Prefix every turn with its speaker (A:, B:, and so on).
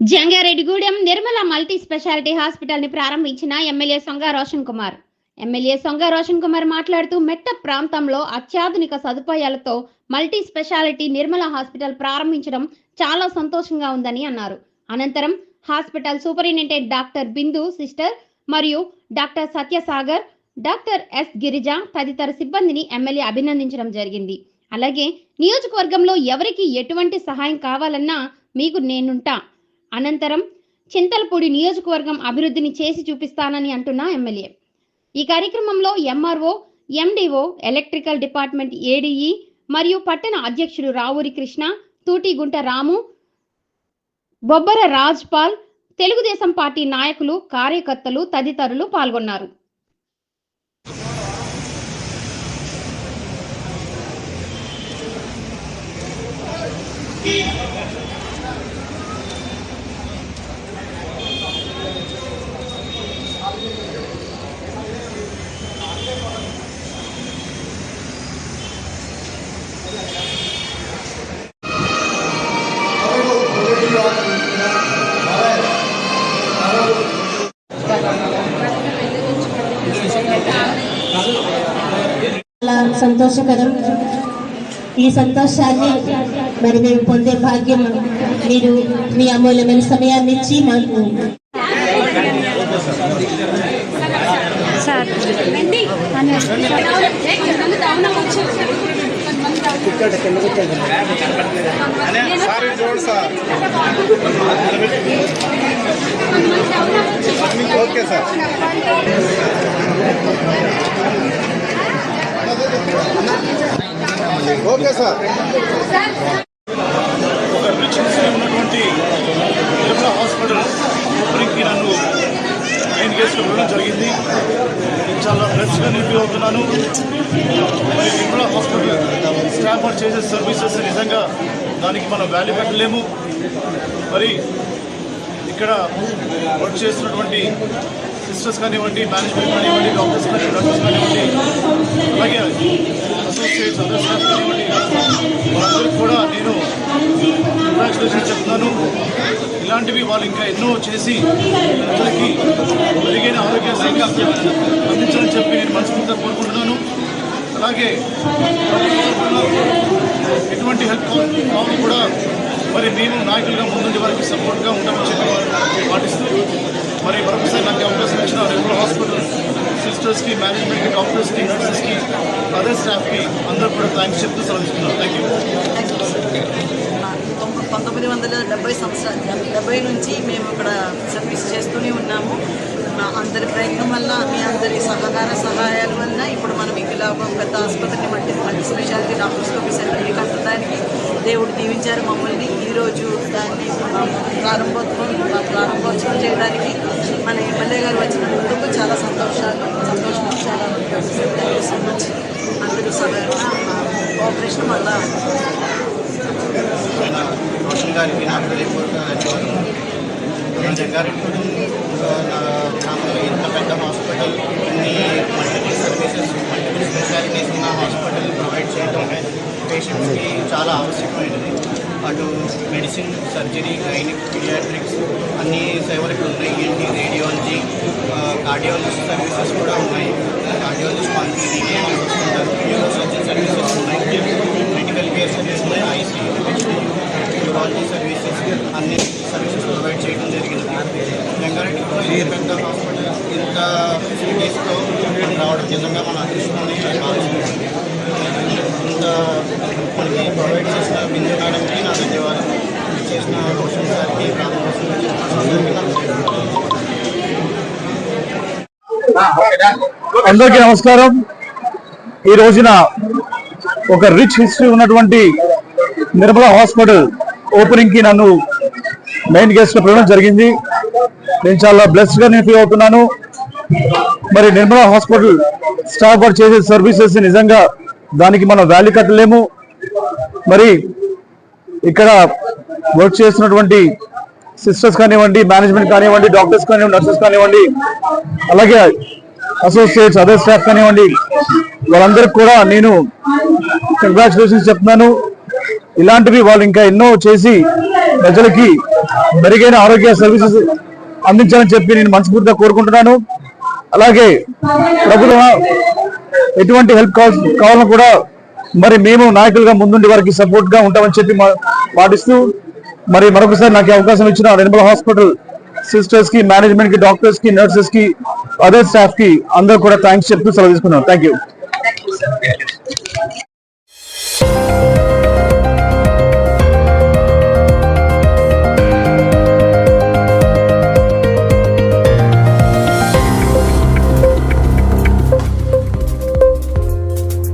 A: Jangareddygudem Nirmala multi speciality హాస్పిటల్ని ప్రారంభించిన MLA Songa Roshan Kumar. MLA Songa Roshan Kumar మాట్లాడుతూ మెట్ట ప్రాంతంలో అత్యాధునిక సదుపాయాలతో మల్టీ స్పెషాలిటీ నిర్మల హాస్పిటల్ ప్రారంభించడం చాలా సంతోషంగా ఉందని అన్నారు. అనంతరం hospital superintendent doctor Bindu sister మరియు doctor Satyasagar doctor S Girija తదితర సిబ్బందిని ఎమ్మెల్యే అభినందించడం జరిగింది. అలాగే నియోజకవర్గంలో ఎవరికి ఎటువంటి సహాయం కావాలన్నా మీకు నేనుంటా. అనంతరం చింతలపూడి నియోజకవర్గం అభివృద్ధిని చేసి చూపిస్తానని అంటున్న ఎమ్మెల్యే ఈ కార్యక్రమంలో MRO MDO electrical department ADE మరియు పట్టణ అధ్యక్షుడు రావూరి కృష్ణ తూటిగుంట రాము బొబ్బర రాజ్పాల్ తెలుగుదేశం పార్టీ నాయకులు కార్యకర్తలు తదితరులు పాల్గొన్నారు
B: Yeah. సంతోషకరం ఈ సంతోషాన్ని మరి మేము పొందే భాగ్యం మీరు మీ అమూల్యమైన సమయాన్ని ఇచ్చి మాకు.
C: Okay sir. Okay sir.
D: ఒక రిచ్ ఉన్నటువంటి నిర్మల హాస్పిటల్ ఓపెనింగ్కి నన్ను నేను కేసులో వెళ్ళడం జరిగింది. నేను చాలా ఫ్రెష్గా నిలిపి అవుతున్నాను మరి నిర్మల హాస్పిటల్ స్టాఫ్ చేసే సర్వీసెస్ నిజంగా దానికి మనం వాల్యూ పెట్టలేము. మరి ఇక్కడ వర్క్ చేస్తున్నటువంటి సిస్టర్స్ కానివ్వండి మేనేజ్మెంట్ కానివ్వండి డాక్టర్స్ కానివ్వండి డాక్టర్స్ కానివ్వండి అసోసియేట్స్ అదర్ కానివ్వండి వాళ్ళందరికీ కూడా నేను కంగ్రాచులేషన్ చెప్తున్నాను. ఇలాంటివి వాళ్ళు ఇంకా ఎన్నో చేసి ప్రజలకి మెరుగైన ఆరోగ్య సేవ అందించాలని చెప్పి నేను మనస్ఫూర్తిగా కోరుకుంటున్నాను. అలాగే ఎటువంటి హెల్ప్ కావాలి కూడా మరి మేము నాయకులుగా ముందుండి వారికి సపోర్ట్గా ఉంటామని చెప్పి పాటిస్తూ మరి మరొకసారి నాకు అవకాశం ఇచ్చిన రెగ్యులర్ హాస్పిటల్ సిస్టర్స్కి మేనేజ్మెంట్కి డాక్టర్స్కి నర్సెస్కి అదర్ స్టాఫ్కి అందరూ కూడా థ్యాంక్స్ చెప్తూ సెలవుస్తున్నాను థ్యాంక్ యూ
E: పంతొమ్మిది వందల డెబ్బై సంవత్సరాలు డెబ్బై నుంచి మేము ఇక్కడ సర్వీస్ చేస్తూనే ఉన్నాము. మా అందరి ప్రయత్నం వల్ల మీ అందరి సహకార సహాయాల వల్ల ఇప్పుడు మనం ఇలా ఒక పెద్ద ఆసుపత్రిని మట్టి మల్టీ స్పెషాలిటీ డాక్టర్స్కోపీ సెంటర్ని కట్టడానికి దేవుడు దీవించారు మమ్మల్ని. ఈరోజు దాన్ని ప్రారంభోత్సవం ప్రారంభ చేయడానికి మన ఎమ్మెల్యే గారు వచ్చినందుకు చాలా సంతోషాలు సంతోషం చాలా థ్యాంక్ యూ సో మచ్ అందరూ సహాయంగా కోఆపరేషన్ వల్ల
F: ఆయన రోషన్ గారికి నా హృదయపూర్వక ధన్యవాదాలు నా గ్రామంలో ఇంత పెద్ద హాస్పిటల్ అన్ని మల్టిపుల్ సర్వీసెస్ మల్టిపుల్ స్పెషాలిటీస్ ఉన్న హాస్పిటల్ ప్రొవైడ్ చేయడం పేషెంట్స్కి చాలా ఆవశ్యకమైనది. అటు మెడిసిన్ సర్జరీ గైనిక్ పీడియాట్రిక్స్ అన్ని సేవలు ఇక్కడ ఉన్నాయి. ఏంటి? రేడియాలజీ కార్డియాలజిస్ట్ సర్వీసెస్ కూడా ఉన్నాయి. కార్డియాలజిస్ట్ మనకి వస్తుంటారు సర్జన్ సర్వీసెస్ ఉన్నాయి. Medical care services urology services అన్ని సర్వీసెస్ ప్రొవైడ్ చేయడం జరిగింది. రంగారెడ్డి కూడా ఈ పెద్ద హాస్పిటల్ ఇంత ఫెసిలిటీస్తో రావడం నిజంగా మన భావిస్తున్నాం ఇంత మనకి ప్రొవైడ్ చేసిన బిందు మేడంకి నా ధన్యవాదాలు. చేసిన రోషన్ సార్కి.
D: అందరికీ నమస్కారం. ఈ రోజున ఒక రిచ్ హిస్టరీ ఉన్నటువంటి నిర్మల హాస్పిటల్ ఓపెనింగ్కి నన్ను మెయిన్ గెస్ట్లో పిలవడం జరిగింది. నేను చాలా బ్లెస్డ్గా నేను ఫీల్ అవుతున్నాను. మరి నిర్మలా హాస్పిటల్ స్టాఫ్ వారు చేసే సర్వీసెస్ నిజంగా దానికి మనం వాల్యూ కట్టలేము. మరి ఇక్కడ వర్క్ చేస్తున్నటువంటి సిస్టర్స్ కానివ్వండి మేనేజ్మెంట్ కానివ్వండి డాక్టర్స్ కానివ్వండి నర్సెస్ కానివ్వండి అలాగే అసోసియేట్స్ అదర్ స్టాఫ్ కానివ్వండి వాళ్ళందరికీ కూడా నేను కంగ్రాచులేషన్స్ చెప్తున్నాను. ఇలాంటివి వాళ్ళు ఇంకా ఎన్నో చేసి ప్రజలకి మెరుగైన ఆరోగ్య సర్వీసెస్ అందించాలని చెప్పి నేను మనస్ఫూర్తిగా కోరుకుంటున్నాను. అలాగే ప్రభుత్వం ఎటువంటి హెల్ప్ కావాలని కూడా మరి మేము నాయకులుగా ముందుండి వారికి సపోర్ట్గా ఉంటామని చెప్పి మా- పాటిస్తూ మరి మరొకసారి నాకు అవకాశం ఇచ్చిన నిర్మల హాస్పిటల్ సిస్టర్స్కి మేనేజ్మెంట్కి డాక్టర్స్కి నర్సెస్కి అదర్ స్టాఫ్కి అందరూ కూడా థ్యాంక్స్ చెప్తూ సెలవు తీసుకున్నాను థ్యాంక్ యూ